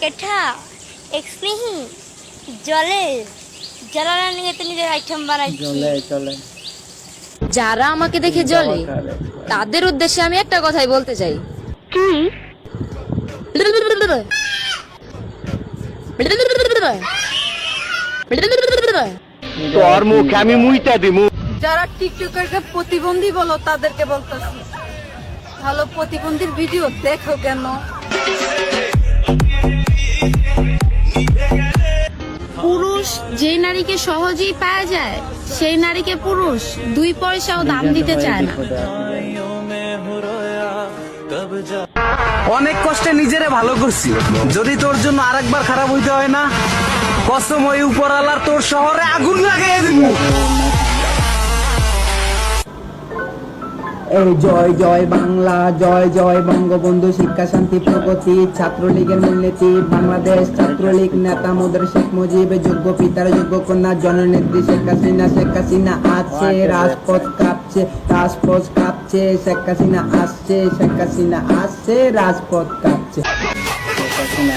কেঠা এক্সপ্রিহি জলে জ্বালানা নিয়ে তো নিজের আইটেম বানাইছি। চলে চলে যারা আমাকে দেখে জলে তাদের উদ্দেশ্যে আমি একটা কথাই বলতে চাই। তোর মুখ আমি মুইটা দিমু। যারা টিকটকারকে প্রতিবন্ধী বলো তাদেরকে বলতেছি। ভালো প্রতিবন্ধীর ভিডিও দেখো কেন? যে নারীকে সহজেই পাওয়া যায় সেই নারীকে পুরুষ দুই পয়সাও দাম দিতে চায় না। অনেক কষ্টে নিজেরে ভালো করছি। যদি তোর জন্য আরেকবার খারাপ হইতে হয় না কসম ওই উপরালার তোর শহরে আগুন লাগাই দিব এই জয় জয় বাংলা জয় জয় বঙ্গবন্ধু শিক্ষা শান্তি প্রগতি ছাত্রলীগের মূলনীতি বাংলাদেশ ছাত্রলীগ নেতা মোদের শেখ মুজিব যোগ্য পিতার যোগ্য কন্যা জননেত্রী শেখ হাসিনা শেখ হাসিনা আছে রাজপথ কাঁপছে রাজপথ কাঁপছে শেখ হাসিনা আসছে শেখ হাসিনা আসছে রাজপথ কাঁপছে। শেখ হাসিনা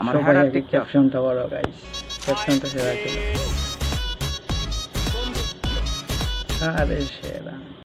আমার সবাই টিক ক্যাপশনটা বড় গাইস ক্যাপশনটা সেরা ছিল। আরে সেরা